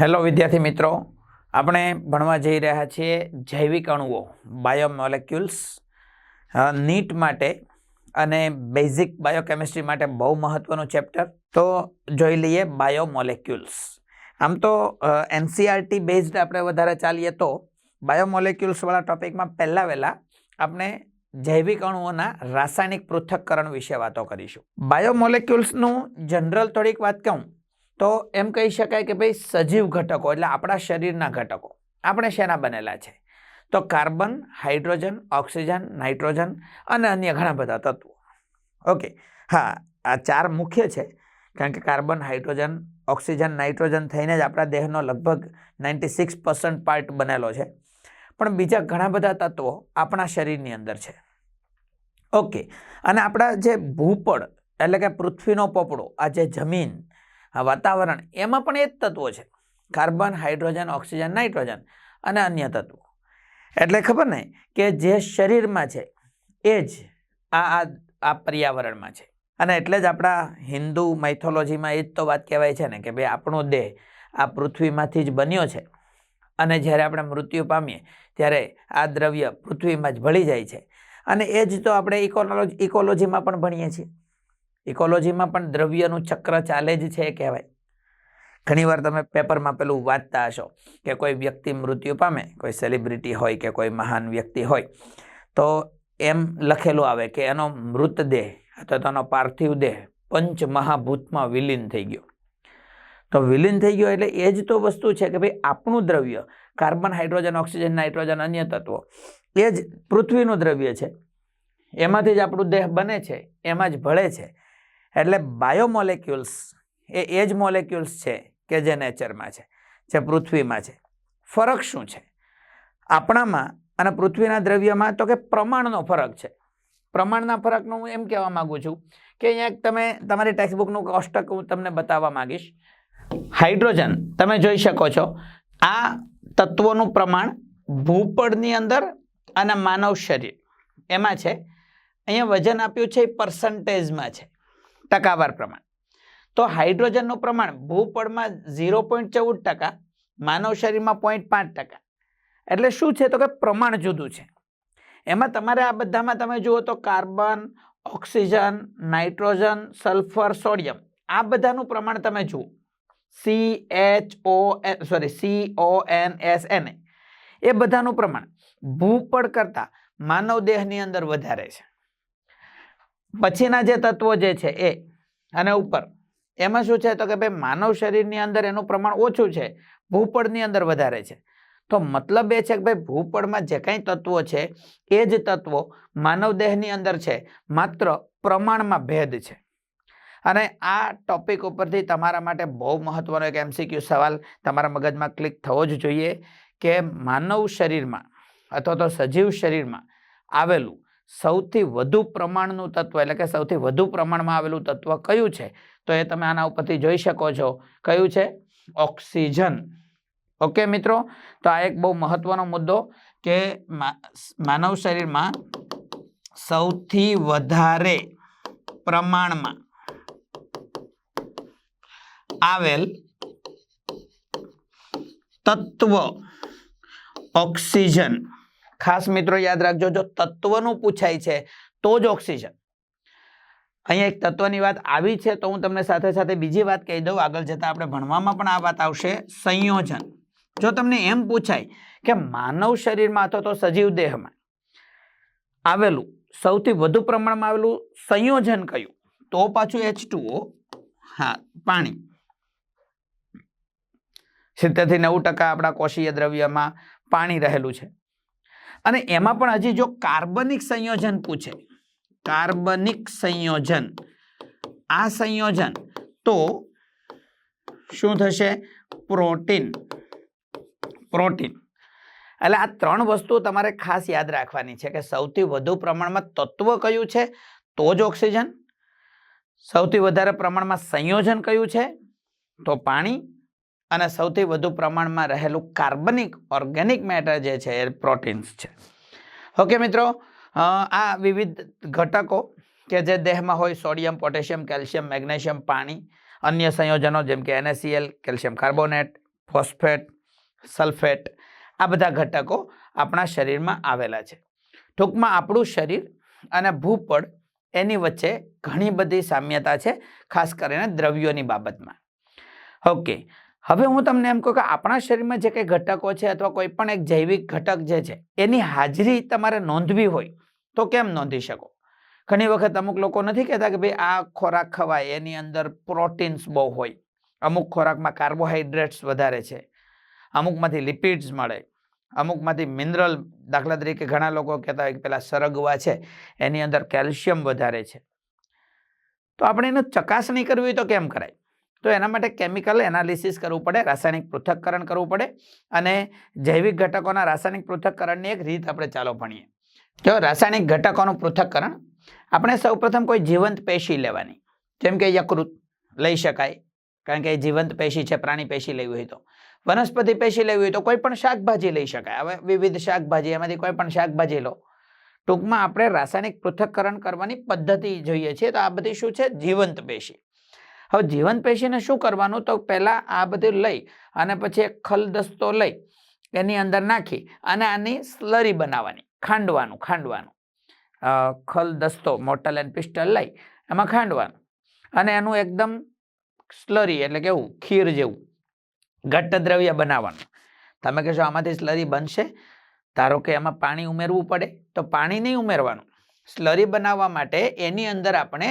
Hello વિદ્યાર્થી મિત્રો, આપણે ભણવા જઈ રહ્યા છીએ જૈવિક અણુઓ બાયોમોલેક્યુલ્સ નીટ માટે અને બેઝિક બાયોકેમિસ્ટ્રી માટે બહુ મહત્ત્વનું ચેપ્ટર તો જોઈ લઈએ બાયોમોલેક્યુલ્સ આમ તો એનસીઆરટી બેઝડ આપણે વધારે ચાલીએ તો બાયોમોલેક્યુલ્સવાળા ટોપિકમાં પહેલાં વહેલા આપણે જૈવિક અણુઓના રાસાયણિક પૃથ્થકરણ વિશે વાતો કરીશું. બાયોમોલેક્યુલ્સનું જનરલ થોડીક વાત કહું. તો એમ કહી શકાય કે ભાઈ સજીવ ઘટકો, એટલે આપણા શરીરના ઘટકો, આપણે શેના બનેલા છે? તો કાર્બન, હાઇડ્રોજન, ઓક્સિજન, નાઇટ્રોજન અને અન્ય ઘણા બધા તત્વો. ઓકે, હા, આ ચાર મુખ્ય છે. કારણ કે કાર્બન, હાઇડ્રોજન, ઓક્સિજન, નાઇટ્રોજન થઈને જ આપણા દેહનો લગભગ નાઇન્ટી સિક્સ પર્સન્ટ પાર્ટ બનેલો છે. પણ બીજા ઘણા બધા તત્વો આપણા શરીરની અંદર છે. ઓકે, અને આપણા જે ભૂપળ, એટલે કે પૃથ્વીનો પોપડો, આ જે જમીન આ વાતાવરણ, એમાં પણ એ જ તત્વો છે. કાર્બન, હાઇડ્રોજન, ઓક્સિજન, નાઇટ્રોજન અને અન્ય તત્વો. એટલે ખબર ને કે જે શરીરમાં છે, એ જ આ આ પર્યાવરણમાં છે. અને એટલે જ આપણા હિન્દુ માઇથોલોજીમાં એ જ તો વાત કહેવાય છે ને કે ભાઈ આપણો દેહ આ પૃથ્વીમાંથી જ બન્યો છે. અને જ્યારે આપણે મૃત્યુ પામીએ, ત્યારે આ દ્રવ્ય પૃથ્વીમાં જ ભળી જાય છે. અને એ જ તો આપણે ઇકોલોજી ઇકોલોજીમાં પણ ભણીએ છીએ. ઇકોલોજીમાં પણ દ્રવ્યનું ચક્ર ચાલે જ છે કહેવાય. ઘણીવાર તમે પેપરમાં પેલું વાંચતા હશો કે કોઈ વ્યક્તિ મૃત્યુ પામે, કોઈ સેલિબ્રિટી હોય કે કોઈ મહાન વ્યક્તિ હોય, તો એમ લખેલું આવે કે એનો મૃતદેહ અથવા તો એનો પાર્થિવ દેહ પંચ મહાભૂતમાં વિલીન થઈ ગયો. તો વિલીન થઈ ગયો એટલે એ જ તો વસ્તુ છે કે ભાઈ આપણું દ્રવ્ય, કાર્બન, હાઇડ્રોજન, ઓક્સિજન, નાઇટ્રોજન, અન્ય તત્વો, એ જ પૃથ્વીનું દ્રવ્ય છે. એમાંથી જ આપણું દેહ બને છે, એમાં જ ભળે છે. એટલે બાયોમોલેક્યુલ્સ એ એ જ મોલેક્યુલ્સ છે કે જે નેચરમાં છે, જે પૃથ્વીમાં છે. ફરક શું છે? આપણામાં અને પૃથ્વીના દ્રવ્યમાં તો કે પ્રમાણનો ફરક છે. પ્રમાણના ફરકનું હું એમ કહેવા માગું છું કે અહીંયા તમે, તમારી ટેક્સ્ટબુકનું કોષ્ટક હું તમને બતાવવા માંગીશ. હાઇડ્રોજન તમે જોઈ શકો છો. આ તત્વોનું પ્રમાણ ભૂપળની અંદર અને માનવ શરીર. એમાં છે. અહીંયા વજન આપ્યું છે એ પર્સન્ટેજમાં છે. ટકાવાર પ્રમાણ. તો હાઇડ્રોજનનું પ્રમાણ ભૂપળમાં ઝીરો પોઈન્ટ ચૌદ ટકા, માનવ શરીરમાં પોઈન્ટ પાંચ ટકા. એટલે શું છે? તો કે પ્રમાણ જુદું છે. એમાં તમારે આ બધામાં તમે જુઓ તો carbon, oxygen, nitrogen, sulphur, sodium, આ બધાનું પ્રમાણ તમે જુઓ. સી એચ ઓ એ sorry C O N S N એ બધાનું પ્રમાણ ભૂપળ કરતાં માનવ દેહની અંદર વધારે છે. પછીના જે તત્વો જે છે એ. અને ઉપર. એમાં શું છે? તો કે ભાઈ માનવ શરીરની અંદર એનું પ્રમાણ ઓછું છે, ભૂપળની અંદર વધારે છે. તો મતલબ એ છે કે ભાઈ ભૂપળમાં જે કાંઈ તત્વો છે, એ જ તત્વો માનવ દેહની અંદર છે, માત્ર પ્રમાણમાં ભેદ છે. અને આ ટોપિક ઉપરથી તમારા માટે બહુ મહત્વનો એક એમસીક્યુ સવાલ તમારા મગજમાં ક્લિક થવો જ જોઈએ કે માનવ શરીરમાં અથવા તો સજીવ શરીરમાં આવેલું સૌથી વધુ પ્રમાણનું તત્વ, એટલે કે સૌથી વધુ પ્રમાણમાં આવેલું તત્વ કયું છે? તો એ તમે આના ઉપરથી જોઈ શકો છો. કયું છે? ઓક્સિજન. ઓકે મિત્રો? તો આ એક બહુ મહત્વનો મુદ્દો કે માનવ શરીરમાં સૌથી વધારે પ્રમાણમાં આવેલ તત્વ ઓક્સિજન ખાસ મિત્રો યાદ રાખજો, જો તત્વનું પૂછાય છે, તો જ ઓક્સિજન. અહીંયા એક તત્વની વાત આવી છે, તો હું તમને સાથે સાથે બીજી વાત કહી દઉં. આગળ જતાં આપણે ભણવામાં પણ આ વાત આવશે, સંયોજન. જો તમને એમ પૂછાય કે માનવ શરીરમાં અથવા તો સજીવ દેહમાં આવેલું સૌથી વધુ પ્રમાણમાં આવેલું સંયોજન કયું? તો પાછું એચ હા, પાણી. સિત્તેરથી નવ ટકા આપણા કોષીય દ્રવ્યમાં પાણી રહેલું છે. અને એમાં પણ હજી જો કાર્બનિક સંયોજન પૂછે, કાર્બનિક સંયોજન, આ સંયોજન, તો શું થશે? Protein protein. એટલે આ ત્રણ વસ્તુ તમારે ખાસ યાદ રાખવાની છે કે સૌથી વધુ પ્રમાણમાં તત્વ કયું છે? તો જ ઓક્સિજન. સૌથી વધારે પ્રમાણમાં સંયોજન કયું છે? તો પાણી. અને સૌથી વધુ પ્રમાણમાં રહેલું કાર્બનિક ઓર્ગેનિક મેટર જે છે એ પ્રોટીન્સ છે. ઓકે મિત્રો આ વિવિધ ઘટકો કે જે દેહમાં હોય, સોડિયમ, પોટેશિયમ, કેલ્શિયમ, મેગ્નેશિયમ, પાણી, અન્ય સંયોજનો જેમ કે NaCl calcium carbonate, phosphate, sulphate, આ બધા ઘટકો આપણા શરીરમાં આવેલા છે. ટૂંકમાં આપણું શરીર અને ભૂપળ એની વચ્ચે ઘણી બધી સામ્યતા છે, ખાસ કરીને દ્રવ્યોની બાબતમાં. ઓકે હવે હું તમને એમ કહું કે આપણા શરીરમાં જે કંઈ ઘટકો છે અથવા કોઈ પણ એક જૈવિક ઘટક જે છે, એની હાજરી તમારે નોંધવી હોય તો કેમ નોંધી શકો? ઘણી વખત અમુક લોકો નથી કહેતા કે ભાઈ આ ખોરાક ખવાય, એની અંદર પ્રોટીન્સ બહુ હોય. અમુક ખોરાકમાં કાર્બોહાઈડ્રેટ્સ વધારે છે. અમુકમાંથી લિપિડ્સ મળે. અમુકમાંથી મિનરલ દાખલા તરીકે ઘણા લોકો કહેતા હોય કે પેલા સરગવા છે, એની અંદર કેલ્શિયમ વધારે છે. તો આપણે એને ચકાસણી કરવી તો કેમ કરાય? તો એના માટે કેમિકલ એનાલિસિસ કરવું પડે, રાસાયણિક પૃથ્થકરણ કરવું પડે અને જૈવિક ઘટકોના રાસાયણિક પૃથ્થકરણની એક રીત આપણે ચાલો ભણીએ. જો રાસાયણિક ઘટકોનું પૃથ્થકરણ આપણે સૌપ્રથમ કોઈ જીવંત પેશી લેવાની. જેમ કે યકૃત લઈ શકાય, કારણ કે જીવંત પેશી છે, પ્રાણી પેશી લેવી હોય તો. વનસ્પતિ પેશી લેવી હોય તો કોઈ પણ શાકભાજી લઈ શકાય. હવે વિવિધ શાકભાજી, એમાંથી કોઈ પણ શાકભાજી લો. ટૂંકમાં આપણે રાસાયણિક પૃથ્થકરણ કરવાની પદ્ધતિ જોઈએ છીએ, તો આ બધી શું છે? જીવંત પેશી. હવે જીવંત પેશીને શું કરવાનું? તો પહેલાં આ બધું લઈ અને પછી એક ખલદસ્તો લઈ, એની અંદર નાખી અને આની સ્લરી બનાવવાની, ખાંડવાનું ખાંડવાનું. ખલદસ્તો મોટલ એન્ડ પિસ્ટલ લઈ, એમાં ખાંડવાનું. અને એનું એકદમ સ્લરી એટલે કેવું ખીર જેવું, ઘટ્ટ દ્રવ્ય બનાવવાનું. તમે કહેશો આમાંથી સ્લરી બનશે? ધારો કે એમાં પાણી ઉમેરવું પડે, તો પાણી નહીં ઉમેરવાનું. સ્લરી બનાવવા માટે એની અંદર આપણે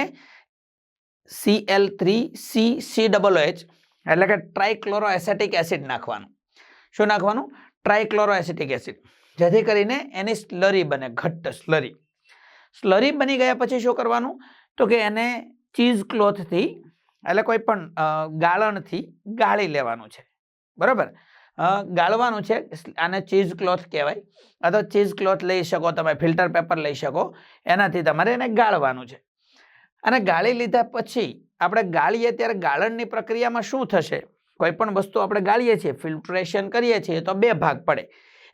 C L three C C double H એટલે કે ટ્રાયક્લોરો એસેટિક એસિડ નાખવાનું. શું નાખવાનું? ટ્રાયક્લોરો એસિટિક એસિડ જેથી કરીને એની સ્લરી બને, ઘટ્ટ સ્લરી સ્લરી બની ગયા પછી શું કરવાનું? તો કે એને ચીઝ ક્લોથથી એટલે કોઈ પણ ગાળણથી ગાળી લેવાનું છે. બરાબર? ગાળવાનું છે, આને ચીઝ ક્લોથ કહેવાય. અથવા ચીઝ ક્લોથ લઈ શકો, તમે ફિલ્ટર પેપર લઈ શકો. એનાથી તમારે એને ગાળવાનું છે. અને ગાળી લીધા પછી આપણે ગાળીએ ત્યારે ગાળણની પ્રક્રિયામાં શું થશે? કોઈ પણ વસ્તુ આપણે ગાળીએ છીએ, ફિલ્ટ્રેશન કરીએ છીએ તો બે ભાગ પડે.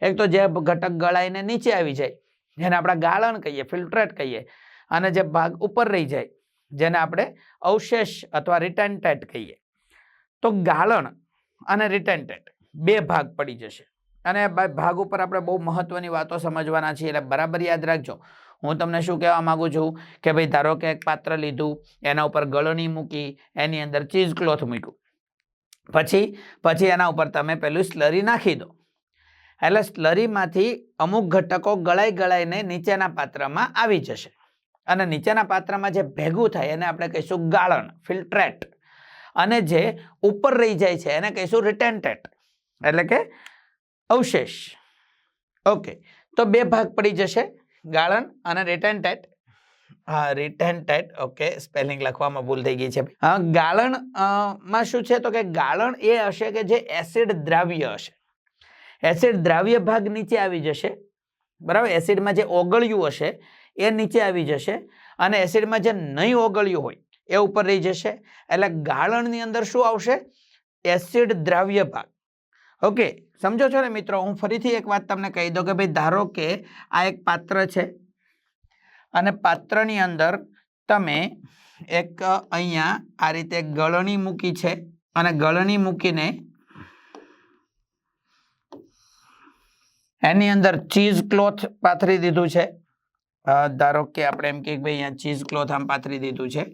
એક તો જે ઘટક ગળાઈને નીચે આવી જાય, જેને આપણે ગાળણ કહીએ, ફિલ્ટ્રેટ કહીએ, અને જે ભાગ ઉપર રહી જાય, જેને આપણે અવશેષ અથવા રિટેન્ટેટ કહીએ. તો ગાળણ અને રિટેન્ટેટ બે ભાગ પડી જશે. અને ભાગ ઉપર આપણે બહુ મહત્વની વાતો સમજવાના છીએ, એટલે બરાબર યાદ રાખજો. હું તમને શું કહેવા માગું છું કે ભાઈ ધારો કે એક પાત્ર લીધું, એના ઉપર ગળણી મૂકી, એની અંદર ચીઝ ક્લોથ મૂક્યું. પછી પછી એના ઉપર તમે પેલું સ્લરી નાખી દો. એટલે સ્લરીમાંથી અમુક ઘટકો ગળાઈ ગળાઈને નીચેના પાત્રમાં આવી જશે. અને નીચેના પાત્રમાં જે ભેગું થાય એને આપણે કહીશું ગાળણ ફિલ્ટ્રેટ અને જે ઉપર રહી જાય છે એને કહીશું રિટેન્ટેટ એટલે કે અવશેષ. ઓકે. તો બે ભાગ પડી જશે. ગાળણ અને રિટેન્ટેટ હા રિટેન્ટેટ ઓકે સ્પેલિંગ લખવામાં ભૂલ થઈ ગઈ છે. ગાળણમાં શું છે તો કે ગાળણ એ હશે કે જે એસિડ દ્રાવ્ય હશે. એસિડ દ્રાવ્ય ભાગ નીચે આવી જશે. બરાબર? એસિડમાં જે ઓગળ્યું હશે, એ નીચે આવી જશે અને એસિડમાં જે નહીં ઓગળ્યું હોય, એ ઉપર રહી જશે. એટલે ગાળણની અંદર શું આવશે? એસિડ દ્રાવ્ય ભાગ. ઓકે, સમજો છો ને મિત્રો, હું ફરીથી એક વાત તમને કહી દઉં કે ભાઈ ધારો કે આ એક પાત્ર છે અને પાત્રની અંદર તમે એક અહીંયા આ રીતે ગળણી મૂકી છે અને ગળણી મૂકીને એની અંદર ચીઝ ક્લોથ પાથરી દીધું છે. ધારો કે આપણે એમ કે ભાઈ અહીંયા ચીઝ ક્લોથ આમ પાથરી દીધું છે.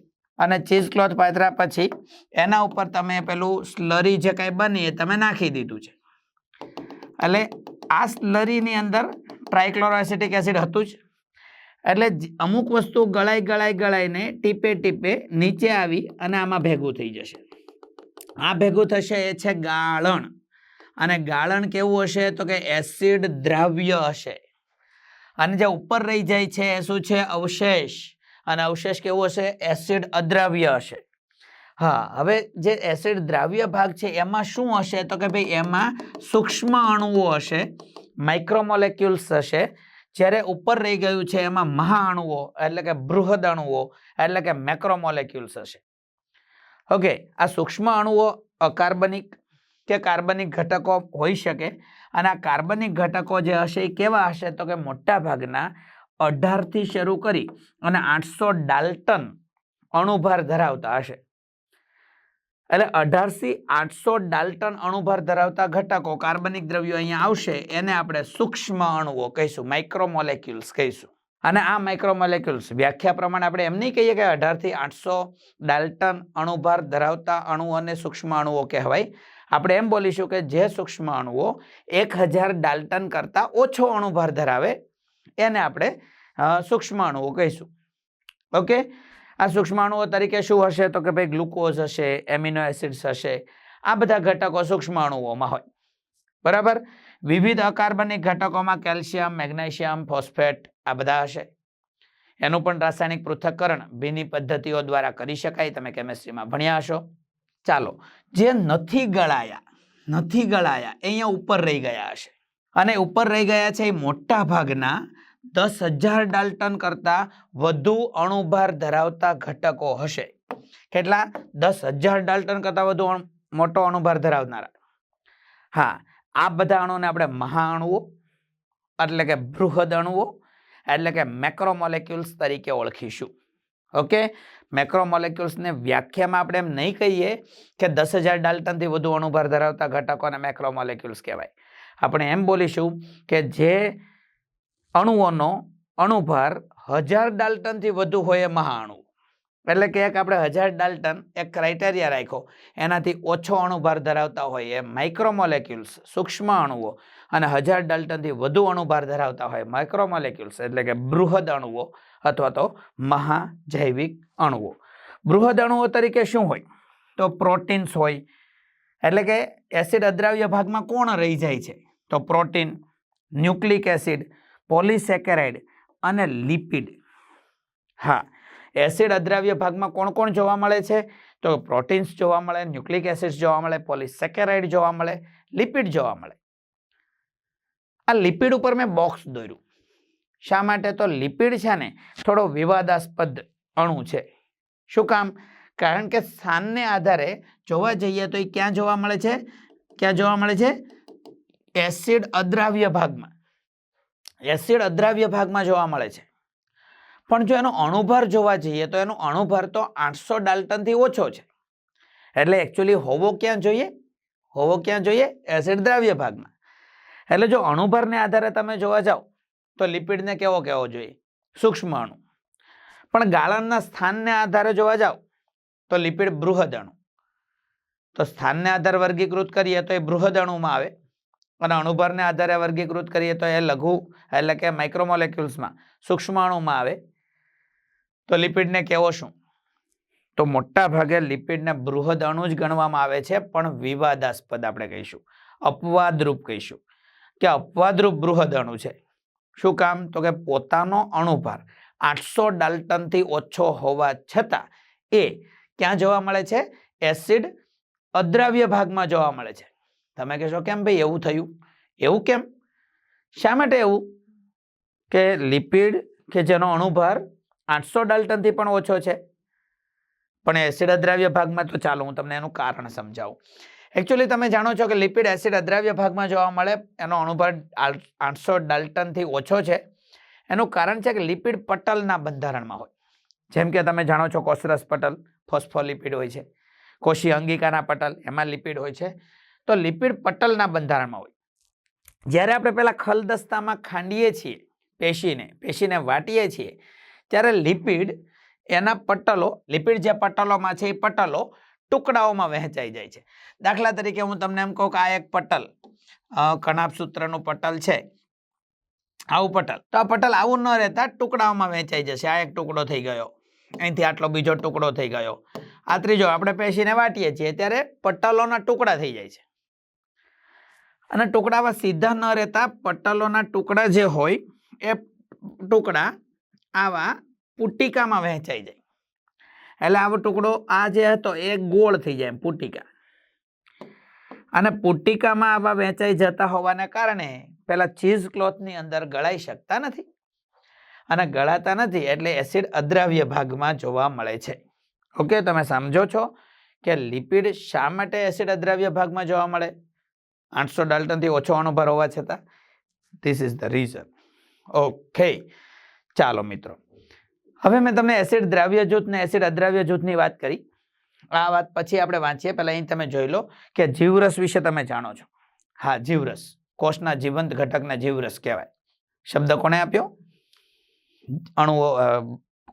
અને ચીઝ ક્લોથ પાથર્યા પછી એના ઉપર તમે પેલું સ્લરી જે કાંઈ બની એ તમે નાખી દીધું છે. એટલે આ સ્લરીની અંદર ટ્રાયક્લોરોએસિટિક એસિડ હતું જ. એટલે અમુક વસ્તુ ગળાઈ ગળાઈ ગળાઈને ટીપે ટીપે નીચે આવી અને આમાં ભેગું થઈ જશે. આ ભેગું થશે એ છે ગાળણ. અને ગાળણ કેવું હશે તો કે એસિડ દ્રાવ્ય હશે. અને જે ઉપર રહી જાય છે એ શું છે? અવશેષ. અને અવશેષ કેવો હશે? એસિડ અદ્રાવ્ય હશે. હા, હવે જે એસિડ દ્રાવ્ય ભાગ છે, એમાં શું હશે? તો કે ભાઈ એમાં સૂક્ષ્મ અણુઓ હશે માઇક્રોમોલેક્યુલ્સ હશે, જ્યારે ઉપર રહી ગયું છે, એમાં મહાઅણુઓ એટલે કે બૃહદ અણુઓ, એટલે કે મેક્રોમોલેક્યુલ્સ હશે. ઓકે, આ સૂક્ષ્મ અણુઓ અકાર્બનિક કે કાર્બનિક ઘટકો હોઈ શકે, અને આ કાર્બનિક ઘટકો જે હશે એ કેવા હશે? તો કે મોટા ભાગના અઢારથી શરૂ કરી અને આઠસો ડાલ્ટન અણુભાર ધરાવતા હશે. એટલે અઢારથી આઠસો ડાલ્ટન અણુભાર ધરાવતા ઘટકો કાર્બનિક દ્રવ્યો અહીંયા આવશે, એને આપણે સૂક્ષ્મ અણુઓ કહીશું માઇક્રોમોલેક્યુલ્સ કહીશું. અને આ માઇક્રોમોલેક્યુલ્સ વ્યાખ્યા પ્રમાણે આપણે એમ નહીં કહીએ કે અઢારથી આઠસો ડાલ્ટન અણુભાર ધરાવતા અણુઓને સૂક્ષ્મ અણુઓ કહેવાય. આપણે એમ બોલીશું કે જે સૂક્ષ્મ અણુઓ એક હજાર ડાલ્ટન કરતાં ઓછો અણુભાર ધરાવે એને આપણે સૂક્ષ્માણુઓ કહીશું. ઓકે? આ સૂક્ષ્માણુઓ તરીકે શું હશે? તો કે ભાઈ ગ્લુકોઝ હશે, એમિનો એસિડ્સ હશે, આ બધા ઘટકો સૂક્ષ્માણુઓમાં હોય. બરાબર? વિવિધ અકાર્બનિક ઘટકોમાં કેલ્શિયમ, મેગ્નેશિયમ, ફોસ્ફેટ આ બધા હશે. એનું પણ રાસાયણિક પૃથ્થકરણ ભીની પદ્ધતિઓ દ્વારા કરી શકાય. તમે કેમેસ્ટ્રીમાં ભણ્યા હશો. ચાલો, જે નથી ગળાયા નથી ગળાયા અહીંયા ઉપર રહી ગયા હશે. અને ઉપર રહી ગયા છે એ મોટા ભાગના દસ હજાર ડાલ્ટન કરતાં વધુ અણુભાર ધરાવતા ઘટકો હશે. કેટલા? દસ હજાર ડાલ્ટન કરતાં વધુ મોટો અણુભાર ધરાવનારા. હા, આ બધા અણુને આપણે મહાઅણુઓ એટલે કે બૃહદ અણુઓ, એટલે કે મેક્રોમોલેક્યુલ્સ તરીકે ઓળખીશું. ઓકે? મેક્રોમોલેક્યુલ્સને વ્યાખ્યામાં આપણે એમ નહીં કહીએ કે દસ હજાર ડાલ્ટનથી વધુ અણુભાર ધરાવતા ઘટકોને મેક્રોમોલેક્યુલ્સ કહેવાય. આપણે એમ બોલીશું કે જે અણુઓનો અણુભાર હજાર ડાલ્ટનથી વધુ હોય એ મહાઅણુ. એટલે કે એક આપણે હજાર ડાલ્ટન એક ક્રાઇટેરિયા રાખ્યો. એનાથી ઓછો અણુભાર ધરાવતા હોય એ માઇક્રોમોલેક્યુલ્સ સૂક્ષ્મ અણુઓ. અને હજાર ડાલ્ટનથી વધુ અણુભાર ધરાવતા હોય માઇક્રોમોલેક્યુલ્સ એટલે કે બૃહદ અણુઓ અથવા તો મહાજૈવિક અણુઓ. બૃહદ અણુઓ તરીકે શું હોય? તો પ્રોટીન્સ હોય. એટલે કે એસિડ અદ્રાવ્ય ભાગમાં કોણ રહી જાય છે? તો પ્રોટીન ન્યુક્લિક એસિડ પોલિસેકેરાઇડ અને લિપિડ. હા, એસિડ અદ્રાવ્ય ભાગમાં કોણ કોણ જોવા મળે છે? તો પ્રોટીન્સ જોવા મળે, ન્યુક્લિક એસિડ્સ જોવા મળે, પોલિસેકેરાઇડ જોવા મળે, લિપિડ જોવા મળે. આ લિપિડ ઉપર મેં બોક્સ દોર્યું. શા માટે? તો લિપિડ છે ને, થોડો વિવાદાસ્પદ અણુ છે. શું કામ? કારણ કે સ્થાનને આધારે જોવા જઈએ તો એ ક્યાં જોવા મળે છે? ક્યાં જોવા મળે છે? એસિડ અદ્રાવ્ય ભાગમાં. એસિડ અદ્રાવ્ય ભાગમાં જોવા મળે છે. પણ જો એનો અણુભાર જોવા જઈએ તો એનો અણુભાર તો આઠસો ડાલ્ટનથી ઓછો છે. એટલે એકચ્યુઅલી હોવો ક્યાં જોઈએ? હોવો ક્યાં જોઈએ? એસિડ દ્રાવ્ય ભાગમાં. એટલે જો અણુભારને આધારે તમે જોવા જાઓ તો લિપિડને કેવો કહેવો જોઈએ? સૂક્ષ્મ અણુ. પણ ગાળણના સ્થાનને આધારે જોવા જાઓ તો લિપિડ બૃહદ અણુ. તો સ્થાનને આધારે વર્ગીકૃત કરીએ તો એ બૃહદ અણુમાં આવે. અને અણુભારને આધારે વર્ગીકૃત કરીએ તો એ લઘુ એટલે કે માઇક્રોમોલેક્યુલ્સમાં સૂક્ષ્માણુમાં આવે. તો લિપિડને કેવો શું? તો મોટા ભાગે લિપિડને બૃહદ અણુ જ ગણવામાં આવે છે, પણ વિવાદાસ્પદ આપણે કહીશું. અપવાદરૂપ કહીશું. કે અપવાદરૂપ બૃહદ અણુ છે. શું કામ? તો કે પોતાનો અણુભાર આઠસો ડાલ્ટનથી ઓછો હોવા છતાં એ ક્યાં જોવા મળે છે? એસિડ અદ્રાવ્ય ભાગમાં જોવા મળે છે. તમે કહેશો, કેમ ભાઈ એવું થયું? એવું કેમ? શા માટે એવું? કે લિપિડ કે જેનો અણુભાર આઠસો ડાલ્ટનથી પણ ઓછો છે. પણ એસિડ અદ્રાવ્ય ભાગમાં તો ચાલો, હું તમને એનું કારણ સમજાવું. એકચ્યુઅલી તમે જાણો છો કે લિપિડ એસિડ અદ્રાવ્ય ભાગમાં જોવા મળે, એનો અણુભાર આઠસો ડાલ્ટનથી ઓછો છે. એનું કારણ છે કે લિપિડ પટલના બંધારણમાં હોય. જેમ કે તમે જાણો છો કોસરસ પટલ, ફોસ્ફોલિપિડ હોય છે. કોશી અંગિકાના પટલ, એમાં લિપિડ હોય છે. તો લિપિડ પટલના બંધારણમાં હોય. જ્યારે આપણે પહેલાં ખલદસ્તામાં ખાંડીએ છીએ, પેશીને પેશીને વાટીએ છીએ, ત્યારે લિપિડ એના પટલો, લિપિડ જે પટલોમાં છે એ પટલો ટુકડાઓમાં વહેંચાઈ જાય છે. દાખલા તરીકે હું તમને એમ કહું કે આ એક પટલ કણાપ સૂત્રનું પટલ છે, આવું પટલ. તો આ પટલ આવું ન રહેતા ટુકડાઓમાં વહેંચાઈ જશે. આ એક ટુકડો થઈ ગયો. અહીંથી આટલો બીજો ટુકડો થઈ ગયો. આ ત્રીજો આપણે પેશીને વાટીએ છીએ ત્યારે પટલોના ટુકડા થઈ જાય છે. અને ટુકડામાં સીધા ન રહેતા પટલોના ટુકડા જે હોય, એ ટુકડા આવા પુટિકામાં વહેંચાઈ જાય. એટલે આવો ટુકડો આ જે હતો, એ ગોળ થઈ જાય પુટિકા. અને પુટિકામાં આવા વહેંચાઈ જતા હોવાને કારણે પેલા ચીઝ ક્લોથની અંદર ગળાઈ શકતા નથી. અને ગળાતા નથી એટલે એસિડ અદ્રાવ્ય ભાગમાં જોવા મળે છે. ઓકે, તમે સમજો છો કે લિપિડ શા માટે એસિડ અદ્રાવ્ય ભાગમાં જોવા મળે? આઠસો ડાલ્ટનથી ઓછો અણુભાર હોવા છતાં this is the reason okay ચાલો મિત્રો. હવે મેં તમને એસિડ દ્રાવ્ય જૂથ ને એસિડ અદ્રાવ્ય જૂથની વાત કરી. આ વાત પછી આપણે વાંચીએ. પહેલાં અહીં તમે જોઈ લો કે જીવરસ વિશે તમે જાણો છો. હા, જીવરસ. કોષના જીવંત ઘટકને જીવરસ કહેવાય. શબ્દ કોણે આપ્યો? અણુઓ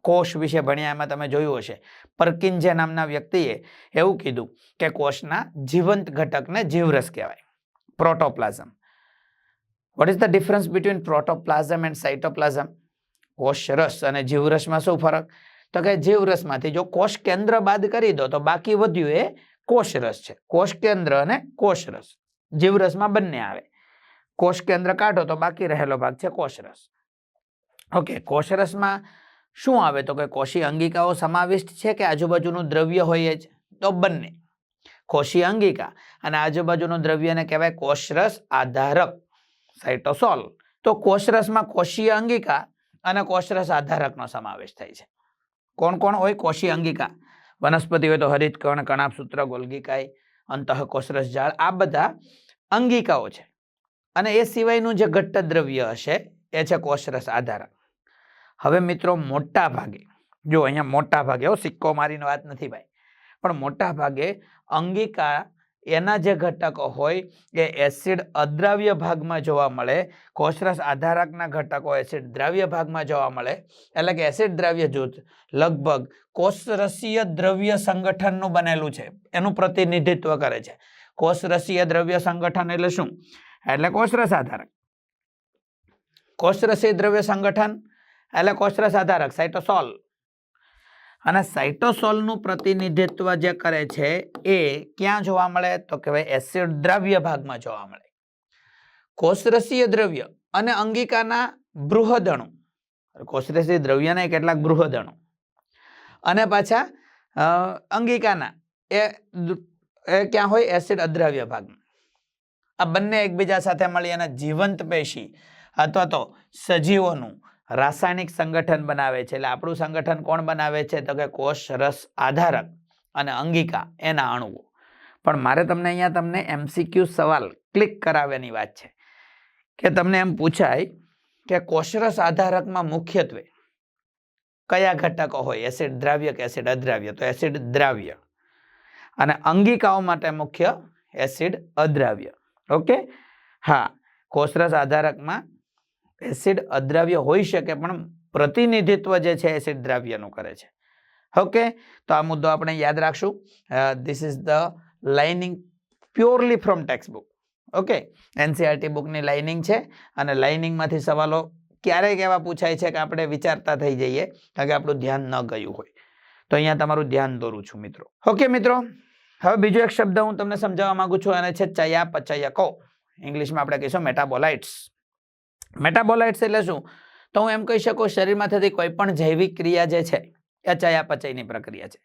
કોષ વિશે ભણ્યા એમાં તમે જોયું હશે. પરકિન્જે નામના વ્યક્તિએ એવું કીધું કે કોષના જીવંત ઘટકને જીવરસ કહેવાય. Protoplasm what is the difference between protoplasm and cytoplasm કોષરસ અને જીવરસમાં શું ફરક? તો કે જીવરસમાંથી જો કોષ કેન્દ્ર બાદ કરી દો, તો બાકી વધ્યું એ કોષરસ છે. કોષ કેન્દ્ર અને કોષરસ જીવરસમાં બંને આવે. કોષ કેન્દ્ર કાઢો, તો બાકી રહેલો ભાગ છે કોષરસ ઓકે કોષરસમાં શું આવે? તો કે કોષી અંગિકાઓ સમાવિષ્ટ છે કે આજુબાજુનું દ્રવ્ય હોય જ? તો બંને. કોષી અંગિકા અને આજુબાજુનું દ્રવ્યને કહેવાય કોષરસ આધારક સાઇટોસોલ તો કોષરસમાં કોષીય અંગિકા અને કોષરસ આધારકનો સમાવેશ થાય છે. કોણ કોણ હોય? કોષી અંગિકા. વનસ્પતિ હોય તો હરિતકણ કણાપસૂત્ર ગોલગીકાય અંતઃ કોષરસ જાળ, આ બધા અંગિકાઓ છે. અને એ સિવાયનું જે ઘટ્ટ દ્રવ્ય હશે, એ છે કોષરસ આધારક. હવે મિત્રો મોટા ભાગે જો અહીંયા મોટા ભાગે હો, સિક્કો મારીને વાત નથી ભાઈ. પણ મોટા ભાગે અંગિકા એના જે ઘટકો હોય એ એસિડ અદ્રાવ્ય ભાગમાં જોવા મળે, કોષરસ આધારકના ઘટકો એસિડ દ્રાવ્ય ભાગમાં જોવા મળે, એટલે કે એસિડ દ્રાવ્ય જૂથ લગભગ કોષરસીય દ્રવ્ય સંગઠનનું બનેલું છે, એનું પ્રતિનિધિત્વ કરે છે. કોષરસીય દ્રવ્ય સંગઠન એટલે શું? એટલે કોષરસ આધારક. કોષરસીય દ્રવ્ય સંગઠન એટલે કોષરસ આધારક સાઇટોસોલ અને સાઇટોસોલનું પ્રતિનિધિત્વ જે કરે છે એ ક્યાં જોવા મળે? તો કહેવાય એસિડ દ્રાવ્ય ભાગમાં જોવા મળે. કોષરસીય દ્રવ્ય અને અંગિકાના બૃહદણુ. કોષરસીય દ્રવ્યના કેટલાક બૃહદણુ. અને પાછા અંગિકાના. એ ક્યાં હોય? એસિડ અદ્રાવ્ય ભાગમાં. આ બંને એકબીજા સાથે મળી અને જીવંત પેશી અથવા તો સજીવોનું રાસાયણિક સંગઠન બનાવે છે. એટલે આપણું સંગઠન કોણ બનાવે છે? તો કે કોષ રસ આધારક અને અંગિકા, એના અણુઓ. પણ મારે તમને અહીંયા તમને એમસીક્યુ સવાલ ક્લિક કરાવવાની વાત છે. કે તમને એમ પૂછાય કે કોષરસ આધારકમાં મુખ્યત્વે કયા ઘટકો હોય? એસિડ દ્રાવ્ય કે એસિડ અદ્રાવ્ય. તો એસિડ દ્રાવ્ય. અને અંગિકાઓ માટે મુખ્ય એસિડ અદ્રાવ્ય. ઓકે? હા. કોષરસ આધારકમાં એસિડ અદ્રાવ્ય હોઈ શકે, પણ પ્રતિનિધિત્વ જે છે, એસિડ દ્રાવ્યનું કરે છે. ઓકે, તો આ મુદ્દો આપણે યાદ રાખશું. This is the lining purely from textbook okay NCERT બુકની lining છે, અને લાઇનિંગમાંથી સવાલો ક્યારેક એવા પૂછાય છે કે આપણે વિચારતા થઈ જઈએ, કારણ કે આપણું ધ્યાન ન ગયું હોય. તો અહીંયા તમારું ધ્યાન દોરું છું, મિત્રો. ઓકે, મિત્રો. હવે બીજો એક શબ્દ હું તમને સમજાવવા માંગુ છું, અને છે ચયાપચયકો. ઇંગ્લિશમાં આપણે કહીશું મેટાબોલાઇટ્સ મેટાબોલાઇટ્સ એટલે શું? તો હું એમ કહી શકું શરીરમાં થતી કોઈ પણ જૈવિક ક્રિયા જે છે, એ ચયાપચયની પ્રક્રિયા છે.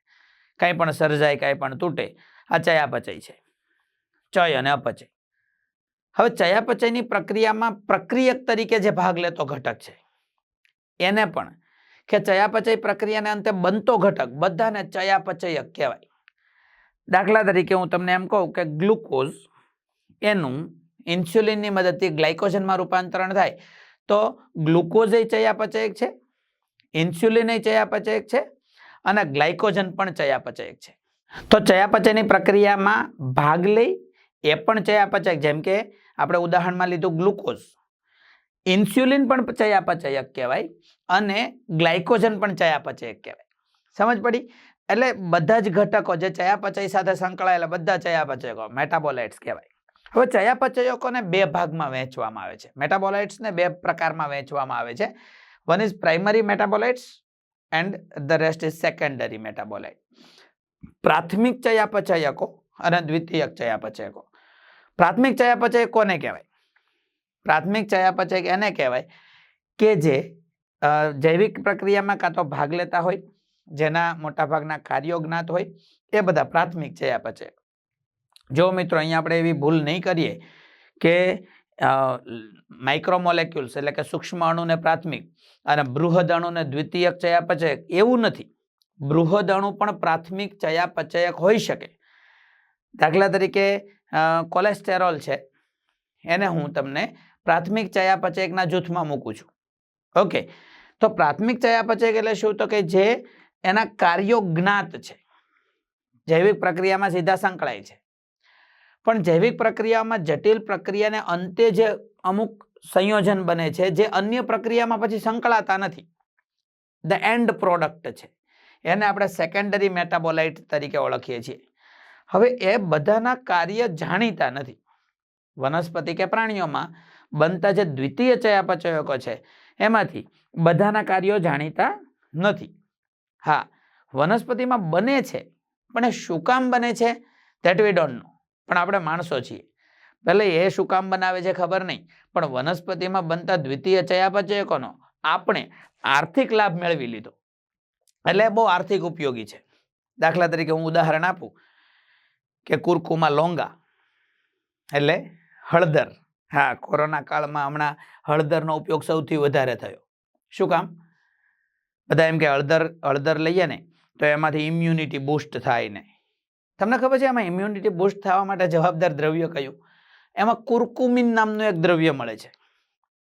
કાંઈ પણ સર્જાય, કાંઈ પણ તૂટે, આ ચયાપચય છે. ચય અને અપચય. હવે ચયાપચયની પ્રક્રિયામાં પ્રક્રિયક તરીકે જે ભાગ લેતો ઘટક છે, એને પણ કે ચયાપચય પ્રક્રિયાને અંતે બનતો ઘટક બધાને ચયાપચયક કહેવાય. દાખલા તરીકે હું તમને એમ કહું કે ગ્લુકોઝ એનું ઇન્સ્યુલિનની મદદથી ગ્લાયકોજનમાં રૂપાંતરણ થાય. તો ગ્લુકોઝ ચયાપચયક છે ઇન્સ્યુલિન એ ચયાપચયક છે અને ગ્લાયકોજન પણ ચયાપચયક છે. તો ચયાપચયની પ્રક્રિયામાં ભાગ લઈ એ પણ ચયાપચયક, જેમ કે આપણે ઉદાહરણમાં લીધું ગ્લુકોઝ. ઇન્સ્યુલિન પણ ચયાપચયક કહેવાય અને ગ્લાયકોજન પણ ચયાપચયક કહેવાય. સમજ પડી? એટલે બધા જ ઘટકો જે ચયાપચય સાથે સંકળાયેલા, બધા ચયાપચયકો, મેટાબોલાઇટ્સ કહેવાય. હવે ચયાપચયકોને બે ભાગમાં વહેંચવામાં આવે છે. મેટાબોલાઇટ્સને બે પ્રકારમાં વહેંચવામાં આવે છે. One is primary metabolites and the rest is secondary metabolite પ્રાથમિક ચયાપચયકો અને દ્વિતીયક ચયાપચયકો. પ્રાથમિક ચયાપચય કોને કહેવાય. પ્રાથમિક ચયાપચયક એને કહેવાય કે જે જૈવિક પ્રક્રિયામાં કાં તો ભાગ લેતા હોય, જેના મોટાભાગના કાર્યો જ્ઞાત હોય, એ બધા પ્રાથમિક ચયાપચય જો મિત્રો અહીંયા આપણે એવી ભૂલ નહીં કરીએ કે માઇક્રોમોલેક્યુલ્સ એટલે કે સૂક્ષ્મ અણુને પ્રાથમિક અને બૃહદ અણુને દ્વિતીયક ચયાપચયક એવું નથી. બૃહદ અણુ પણ પ્રાથમિક ચયાપચયક હોઈ શકે. દાખલા તરીકે કોલેસ્ટેરોલ છે, એને હું તમને પ્રાથમિક ચયાપચયકના જૂથમાં મૂકું છું. ઓકે. તો પ્રાથમિક ચયાપચયક એટલે શું? તો કે જે એના કાર્યો જ્ઞાત છે. જૈવિક પ્રક્રિયામાં સીધા સંકળાય છે. પણ જૈવિક પ્રક્રિયામાં જટિલ પ્રક્રિયાને અંતે જે અમુક સંયોજન બને છે, જે અન્ય પ્રક્રિયામાં પછી સંકળાતા નથી. ધ એન્ડ પ્રોડક્ટ છે. એને આપણે સેકન્ડરી મેટાબોલાઇટ તરીકે ઓળખીએ છીએ. હવે એ બધાના કાર્ય જાણીતા નથી. વનસ્પતિ કે પ્રાણીઓમાં બનતા જે દ્વિતીય ચયાપચયકો છે, એમાંથી બધાના કાર્યો જાણીતા નથી. હા, વનસ્પતિમાં બને છે, પણ એ શું કામ બને છે? ધેટ વી ડોન્ટ નો પણ આપણે માણસો છીએ. ભલે એ શું કામ બનાવે છે ખબર નહીં, પણ વનસ્પતિમાં બનતા દ્વિતીય ચયાપચયકોનો આપણે આર્થિક લાભ મેળવી લીધો. એટલે બહુ આર્થિક ઉપયોગી છે. દાખલા તરીકે હું ઉદાહરણ આપું કે કુરકુમાં લોંગા એટલે હળદર. હા, કોરોના કાળમાં હમણાં હળદરનો ઉપયોગ સૌથી વધારે થયો. શું કામ? બધા એમ કે હળદર હળદર લઈએ ને, તો એમાંથી ઇમ્યુનિટી બૂસ્ટ થાય ને. તમને ખબર છે એમાં ઇમ્યુનિટી બૂસ્ટ થવા માટે જવાબદાર દ્રવ્ય કયું? એમાં કુરકુમિન નામનું એક દ્રવ્ય મળે છે.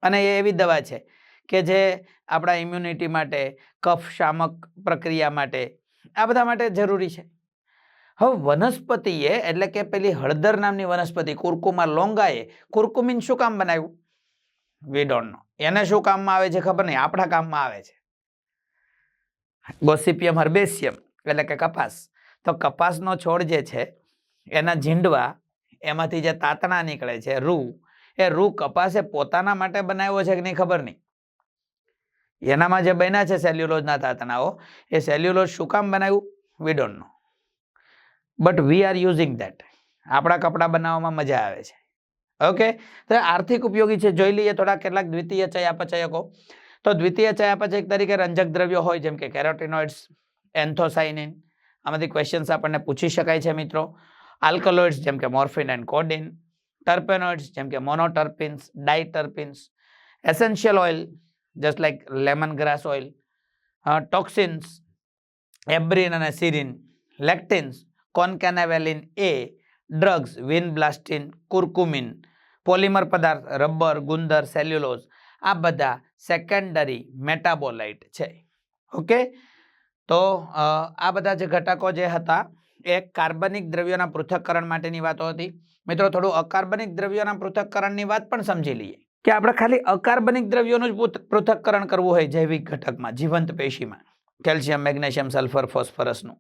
અને એ એવી દવા છે કે જે આપણા ઇમ્યુનિટી માટે, કફ શામક પ્રક્રિયા માટે, આ બધા માટે જરૂરી છે. હવે વનસ્પતિએ, એટલે કે પેલી હળદર નામની વનસ્પતિ કુરકુમા લોંગાએ કુરકુમિન શું કામ બનાવ્યું? વી ડોન્ટ નો એને શું કામમાં આવે છે ખબર નહીં. આપણા કામમાં આવે છે. ગોસિપિયમ હર્બેસિયમ એટલે કે કપાસ. તો કપાસનો છોડ જે છે, એના ઝીંડવા, એમાંથી જે તાતણા નીકળે છે, રૂ, એ રૂ કપાસે પોતાના માટે બનાવ્યો છે કે નહીં ખબર નહીં? એનામાં જે બન્યા છે સેલ્યુલોઝના તાતણાઓ, એ સેલ્યુલોઝ શું કામ બનાવ્યું? We don't know. But we are using that. આપણા કપડાં બનાવવામાં મજા આવે છે. ઓકે? તો આર્થિક ઉપયોગી છે. જોઈ લઈએ થોડા કેટલાક દ્વિતીય ચયાપચયકો તો દ્વિતીય ચયાપચયક તરીકે રંજક દ્રવ્યો હોય, જેમ કે કેરોટિનોઇડ્સ એન્થોસાઇનિન આમાંથી ક્વેશ્ચન્સ આપણને પૂછી શકાય છે મિત્રો. આલ્કલોઇડ્સ જેમ કે મોર્ફિન એન્ડ કોડિન ટર્પેનોઇડ્સ જેમ કે monoterpenes diterpenes essential oil just like lemon grass oil toxins abrin અને સિરિન lectins concanavalin A drugs vinblastine curcumin polymer પદાર્થ રબર ગુંદર સેલ્યુલોઝ આ બધા સેકન્ડરી મેટાબોલાઇટ છે. ઓકે તો આ બધા જે ઘટકો જે હતા, એ કાર્બનિક દ્રવ્યોના પૃથક્કરણ માટેની વાતો હતી. મિત્રો, થોડું અકાર્બનિક દ્રવ્યોના પૃથક્કરણની વાત પણ સમજી લઈએ. કે આપણે ખાલી અકાર્બનિક દ્રવ્યોનું જ પૃથ- પૃથક્કરણ કરવું હોય જૈવિક ઘટકમાં, જીવંત પેશીમાં, કેલ્શિયમ, મેગ્નેશિયમ, સલ્ફર, ફોસ્ફરસનું.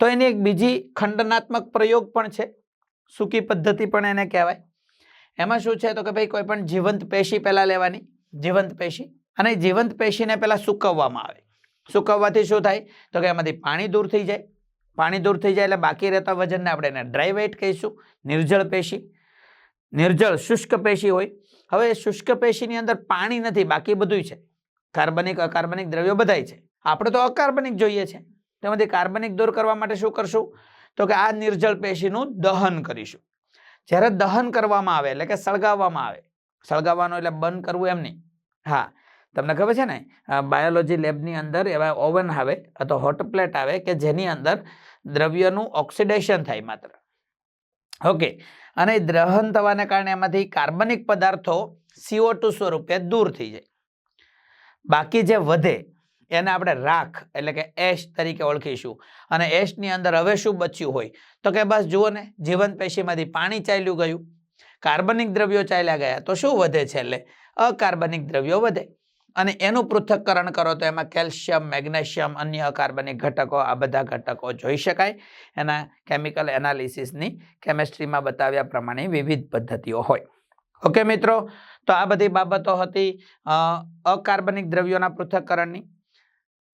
તો એની એક બીજી ખંડનાત્મક પ્રયોગ પણ છે. સૂકી પદ્ધતિ પણ એને કહેવાય. એમાં શું છે તો કે ભાઈ, કોઈ પણ જીવંત પેશી પહેલાં લેવાની, જીવંત પેશી, અને જીવંત પેશીને પહેલાં સૂકવવામાં આવે. સૂકવવાથી શું થાય? તો કે એમાંથી પાણી દૂર થઈ જાય. પાણી દૂર થઈ જાય એટલે બાકી રહેતા વજનને આપણે એને ડ્રાય વેઇટ કહીશું. નિર્જળ પેશી. નિર્જળ શુષ્ક પેશી હોય. હવે શુષ્ક પેશીની અંદર પાણી નથી, બાકી બધું છે. કાર્બનિક, અકાર્બનિક દ્રવ્યો બધાય છે. આપણે તો અકાર્બનિક જોઈએ છે. તેમાંથી કાર્બનિક દૂર કરવા માટે શું કરશું? તો કે આ નિર્જળ પેશીનું દહન કરીશું. જ્યારે દહન કરવામાં આવે, એટલે કે સળગાવવામાં આવે. સળગાવવાનું એટલે બંધ કરવું એમ નહીં. હા. તમને ખબર છે ને? બાયોલોજી લેબની અંદર એવા ઓવન આવે, અથવા હોટ પ્લેટ આવે કે જેની અંદર દ્રવ્યનું ઓક્સિડેશન થાય માત્ર. ઓકે અને દહન થવાને કારણે એમાંથી કાર્બનિક પદાર્થો સીઓ ટુ સ્વરૂપે દૂર થઈ જાય. બાકી જે વધે, એને આપણે રાખ એટલે કે એશ તરીકે ઓળખીશું. અને એશની અંદર હવે શું બચ્યું હોય? તો કે બસ જુઓ ને જીવંત પેશીમાંથી પાણી ચાલ્યું ગયું. કાર્બનિક દ્રવ્યો ચાલ્યા ગયા, તો શું વધે છે એટલે અકાર્બનિક દ્રવ્યો વધે. અને એનું પૃથ્થકરણ કરો તો એમાં કેલ્શિયમ, મેગ્નેશિયમ, અન્ય અકાર્બનિક ઘટકો, આ બધા ઘટકો જોઈ શકાય. એના કેમિકલ એનાલિસિસની કેમેસ્ટ્રીમાં બતાવ્યા પ્રમાણે વિવિધ પદ્ધતિઓ હોય. ઓકે મિત્રો, તો આ બધી બાબતો હતી અકાર્બનિક દ્રવ્યોના પૃથ્થકરણની.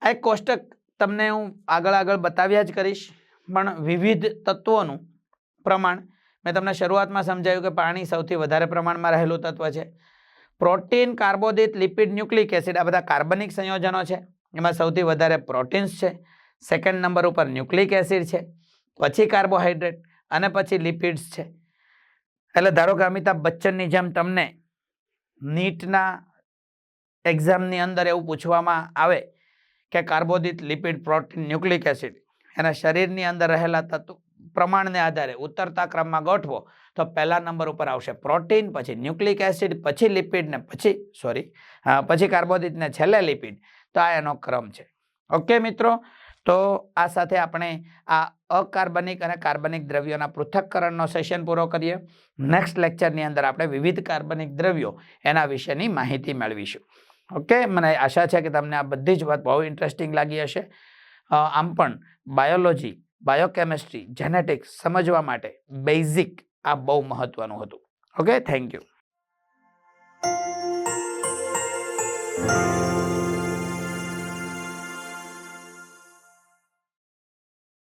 આ એક કોષ્ટક તમને હું આગળ આગળ બતાવ્યા જ કરીશ, પણ વિવિધ તત્વોનું પ્રમાણ. મેં તમને શરૂઆતમાં સમજાવ્યું કે પાણી સૌથી વધારે પ્રમાણમાં રહેલું તત્વ છે. પ્રોટીન, કાર્બોદિત, લિપિડ, ન્યુક્લિક એસિડ આ બધા કાર્બનિક સંયોજનો છે. એમાં સૌથી વધારે પ્રોટીન્સ છે. સેકન્ડ નંબર ઉપર ન્યુક્લિક એસિડ છે. પછી કાર્બોહાઈડ્રેટ અને પછી લિપિડ્સ છે. એટલે ધારો કે અમિતાભ બચ્ચનની જેમ તમને નીટના એક્ઝામની અંદર એવું પૂછવામાં આવે કે કાર્બોદિત, લિપિડ, પ્રોટીન, ન્યુક્લિક એસિડ એના શરીરની અંદર રહેલા તત્વ પ્રમાણને આધારે ઉતરતા ક્રમમાં ગોઠવો, તો પહેલા નંબર ઉપર આવશે પ્રોટીન, પછી ન્યુક્લિક એસિડ, પછી લિપિડ ને પછી, સોરી પછી કાર્બોદિત ને છેલ્લે લિપિડ. તો આ એનો ક્રમ છે. ઓકે, મિત્રો? તો આ સાથે આપણે આ અકાર્બનિક અને કાર્બનિક દ્રવ્યોના પૃથ્થકરણનો સેશન પૂરો કરીએ. નેક્સ્ટ લેક્ચરની અંદર આપણે વિવિધ કાર્બનિક દ્રવ્યો એના વિશેની માહિતી મેળવીશું. ઓકે, મને આશા છે કે તમને આ બધી જ વાત બહુ ઇન્ટરેસ્ટિંગ લાગી હશે. આમ પણ બાયોલોજી બાયોકેમિસ્ટ્રી જેનેટિક્સ સમજવા માટે બેઝિક આ બહુ મહત્વનું હતું. Okay thank you